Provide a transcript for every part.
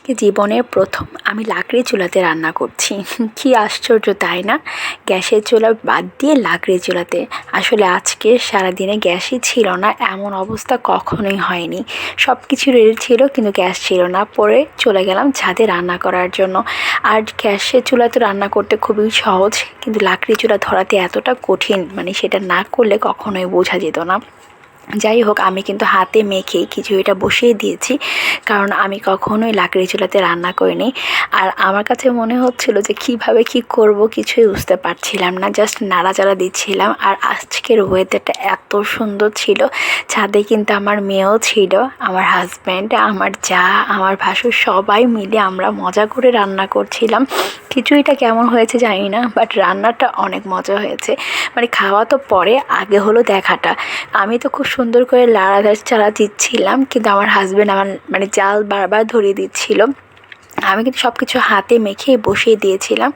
আজকে জীবনের প্রথম আমি লাকড়ি চুলাতে রান্না করছি। কি আশ্চর্য, তাই না? গ্যাসের চুলা বাদ দিয়ে লাকড়ি চুলাতে। আসলে আজকে সারাদিনে গ্যাসই ছিল না, এমন অবস্থা কখনোই হয়নি। সব কিছু রেডি ছিল, কিন্তু গ্যাস ছিল না। পরে চলে গেলাম ছাদে রান্না করার জন্য। আর গ্যাসের চুলাতে রান্না করতে খুবই সহজ, কিন্তু লাকড়ি চুলা ধরাতে এতটা কঠিন মানে সেটা না করলে কখনোই বোঝা যেত না। যাই হোক আমি কিন্তু হাতে মেখেই খিচুড়িটা বসিয়ে দিয়েছি। কারণ আমি কখনোই লাকড়ি চুলাতে রান্না করিনি। আর আমার কাছে মনে হচ্ছিল যে কীভাবে কি করব কিছুই বুঝতে পারছিলাম না। জাস্ট নাড়াচাড়া দিচ্ছিলাম। আর আজকের ওয়েদারটা এত সুন্দর ছিল। ছাদে কিন্তু আমার মেয়েও ছিল, আমার হাজব্যান্ড আমার যা, আমার ভাসুর সবাই মিলে আমরা মজা করে রান্না করছিলাম। খিচুড়িটা কেমন হয়েছে জানি না বাট রান্নাটা অনেক মজা হয়েছে। মানে খাওয়া তো পরে, আগে হলো দেখাটা। আমি তো খুব সুন্দর করে লাড়া চালা দিচ্ছিলাম কিন্তু আমার হাজব্যান্ড আমার মানে জাল বারবার ধরিয়ে দিচ্ছিল। আমি কিন্তু সব কিছু হাতে মেখে বসিয়ে দিয়েছিলাম।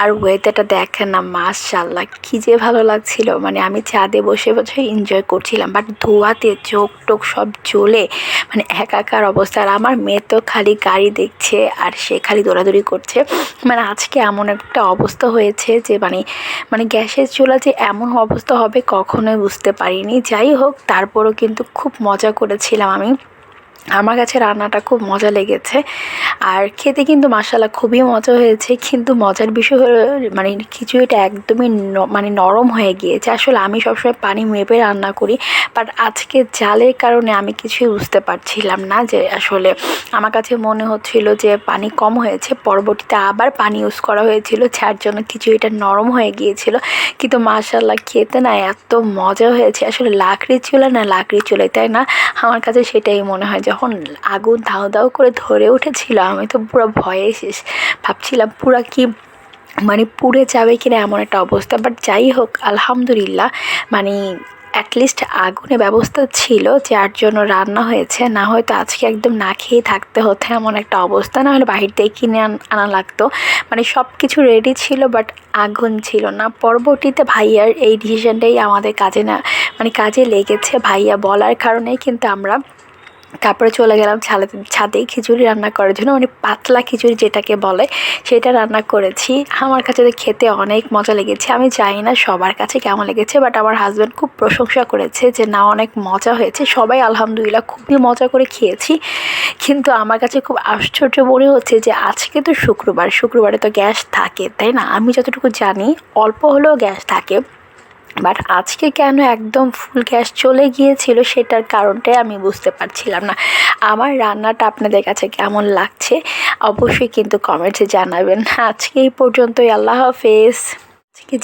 আর ওয়েদারটা দেখেন না মাশাল্লাহ কী যে ভালো লাগছিল। মানে আমি ছাদে বসে বসে এনজয় করছিলাম বাট ধোয়াতে চোখ টোক সব জ্বলে মানে একাকার অবস্থা। আর আমার মেয়ে তো খালি গাড়ি দেখছে, আর সে খালি দৌড়াদৌড়ি করছে। মানে আজকে এমন একটা অবস্থা হয়েছে যে মানে মানে গ্যাসের চুলা যে এমন অবস্থা হবে, কখনোই বুঝতে পারিনি। যাই হোক, তারপরও কিন্তু খুব মজা করেছিলাম আমি। আমার কাছে রান্নাটা খুব মজা লেগেছে। আর খেতে কিন্তু মাসালা খুবই মজা হয়েছে, কিন্তু মজার বিষয় হলো মানে খিচুড়িটা একদমই মানে নরম হয়ে গিয়েছে। আসলে আমি সবসময় পানি মেপে রান্না করি বাট আজকে জালের কারণে আমি কিছুই বুঝতে পারছিলাম না যে আসলে আমার কাছে মনে হচ্ছিল যে পানি কম হয়েছে, পরবর্তীতে আবার পানি ইউজ করা হয়েছিল, যার জন্য খিচুড়িটা নরম হয়ে গিয়েছিল। কিন্তু মাসাল্লাহ খেতে না এত মজা হয়েছে। আসলে লাকড়ি চুলা না লাকড়ি চুলে তাই না? আমার কাছে সেটাই মনে হয় যখন আগুন দাও দাও করে ধরে উঠেছিল, আমি তো পুরো ভয়ে শেষ। ভাবছিলাম পুরো কি মানে পুড়ে যাবে কিনা এমন একটা অবস্থা। বাট যাই হোক, আলহামদুলিল্লাহ মানে অ্যাটলিস্ট আগুনে ব্যবস্থা ছিল, যার জন্য রান্না হয়েছে। না হয়তো আজকে একদম না খেয়ে থাকতে হতো এমন একটা অবস্থা, না হলে বাহির থেকে কিনে আনা লাগতো। মানে সব কিছু রেডি ছিল বাট আগুন ছিল না। পরবর্তীতে ভাইয়ার এই ডিসিশনটাই আমাদের কাজে না মানে কাজে লেগেছে। ভাইয়া বলার কারণেই কিন্তু আমরা তারপরে চলে গেলাম ছাদে ছাদে খিচুড়ি রান্না করার জন্য। মানে পাতলা খিচুড়ি যেটাকে বলে, সেটা রান্না করেছি। আমার কাছে তো খেতে অনেক মজা লেগেছে। আমি জানি না সবার কাছে কেমন লেগেছে বাট আমার হাজব্যান্ড খুব প্রশংসা করেছে যে, না, অনেক মজা হয়েছে। সবাই আলহামদুলিল্লাহ খুবই মজা করে খেয়েছি। কিন্তু আমার কাছে খুব আশ্চর্য মনে হচ্ছে যে, আজকে তো শুক্রবার। শুক্রবারে তো গ্যাস থাকে, তাই না? আমি যতটুকু জানি, অল্প হলেও গ্যাস থাকে। বাট আজকে কেন একদম ফুল গ্যাস চলে গিয়েছিল সেটার কারণটাই আমি বুঝতে পারছিলাম না। আমার রান্নাটা আপনাদের কাছে কেমন লাগছে অবশ্যই কিন্তু কমেন্টসে জানাবেন। আজকে এই পর্যন্তই, আল্লাহ হাফেজ। আজকে